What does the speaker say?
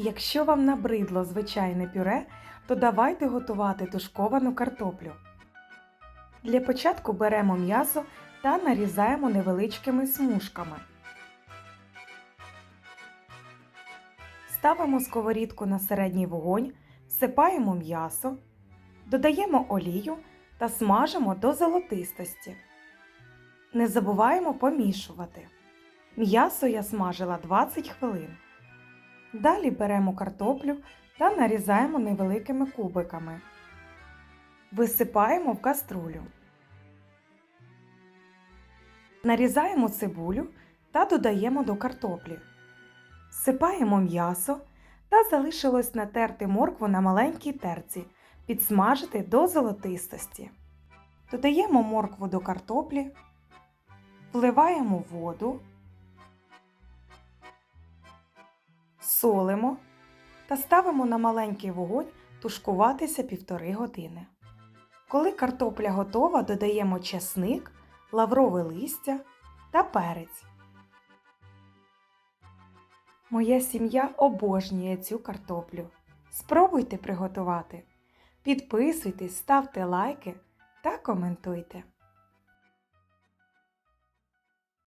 Якщо вам набридло звичайне пюре, то давайте готувати тушковану картоплю. Для початку беремо м'ясо та нарізаємо невеличкими смужками. Ставимо сковорідку на середній вогонь, всипаємо м'ясо, додаємо олію та смажимо до золотистості. Не забуваємо помішувати. М'ясо я смажила 20 хвилин. Далі беремо картоплю та нарізаємо невеликими кубиками. Висипаємо в каструлю. Нарізаємо цибулю та додаємо до картоплі. Всипаємо м'ясо та залишилось натерти моркву на маленькій терці, підсмажити до золотистості. Додаємо моркву до картоплі, вливаємо воду, солимо та ставимо на маленький вогонь тушкуватися півтори години. Коли картопля готова, додаємо чесник, лаврове листя та перець. Моя сім'я обожнює цю картоплю. Спробуйте приготувати. Підписуйтесь, ставте лайки та коментуйте.